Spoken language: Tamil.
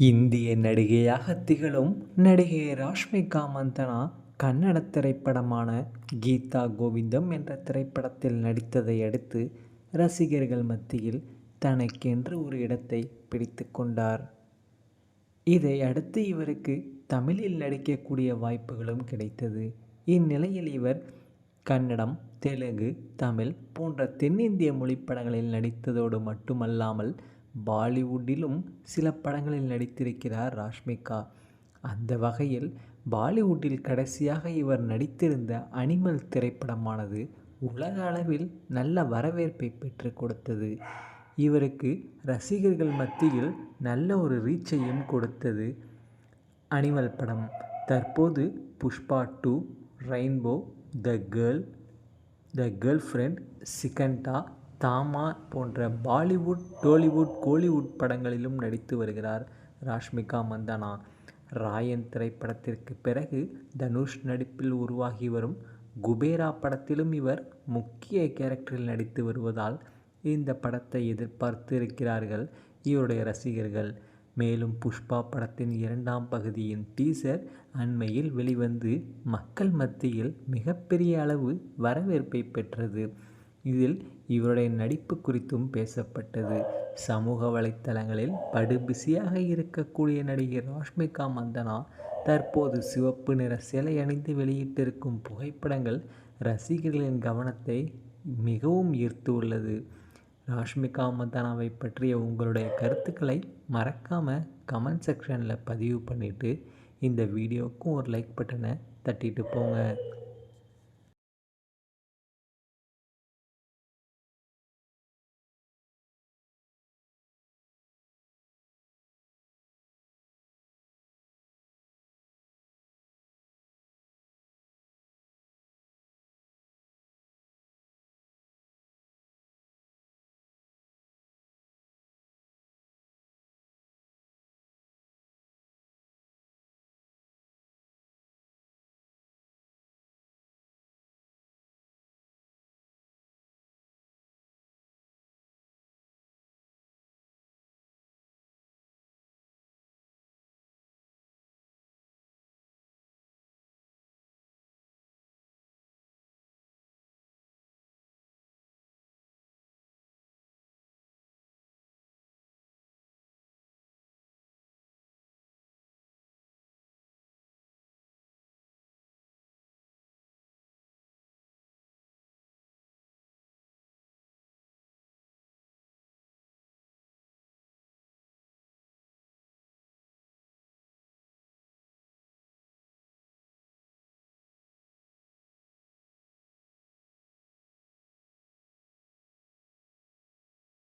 இந்திய நடிகையாக திகழும் நடிகை ராஷ்மிகா மந்தனா கன்னட திரைப்படமான கீதா கோவிந்தம் என்ற திரைப்படத்தில் நடித்ததை அடுத்து ரசிகர்கள் மத்தியில் தனக்கென்று ஒரு இடத்தை பிடித்து கொண்டார். இதை அடுத்து இவருக்கு தமிழில் நடிக்கக்கூடிய வாய்ப்புகளும் கிடைத்தது. இந்நிலையில் இவர் கன்னடம் தெலுங்கு தமிழ் போன்ற தென்னிந்திய மொழிப்படங்களில் நடித்ததோடு மட்டுமல்லாமல் பாலிவுட்டிலும் சில படங்களில் நடித்திருக்கிறார் ராஷ்மிகா. அந்த வகையில் பாலிவுட்டில் கடைசியாக இவர் நடித்திருந்த அனிமல் திரைப்படமானது உலக அளவில் நல்ல வரவேற்பை பெற்று கொடுத்தது. இவருக்கு ரசிகர்கள் மத்தியில் நல்ல ஒரு ரீச்சையும் கொடுத்தது. அனிமல் படம். தற்போது Pushpa two Rainbow the girl the girlfriend Sikandar Thama போன்ற பாலிவுட் டோலிவுட் கோலிவுட் படங்களிலும் நடித்து வருகிறார் ராஷ்மிகா மந்தனா. ராயன் திரைப்படத்திற்கு பிறகு தனுஷ் நடிப்பில் உருவாகி வரும் குபேரா படத்திலும் இவர் முக்கிய கேரக்டரில் நடித்து வருவதால் இந்த படத்தை எதிர்பார்த்து இருக்கிறார்கள் இவருடைய ரசிகர்கள். மேலும் புஷ்பா படத்தின் இரண்டாம் பகுதியின் டீசர் அண்மையில் வெளிவந்து மக்கள் மத்தியில் மிகப்பெரிய அளவு வரவேற்பை பெற்றது. இதில் இவருடைய நடிப்பு குறித்தும் பேசப்பட்டது. சமூக வலைத்தளங்களில் படுபிசியாக இருக்கக்கூடிய நடிகை ராஷ்மிகா மந்தனா தற்போது சிவப்பு நிற சிலை அணிந்து வெளியிட்டிருக்கும் புகைப்படங்கள் ரசிகர்களின் கவனத்தை மிகவும் ஈர்த்து உள்ளது. ராஷ்மிகா மந்தனாவை பற்றிய உங்களுடைய கருத்துக்களை மறக்காமல் கமெண்ட் செக்ஷனில் பதிவு பண்ணிவிட்டு இந்த வீடியோவுக்கும் ஒரு லைக் பட்டனை தட்டிட்டு போங்க.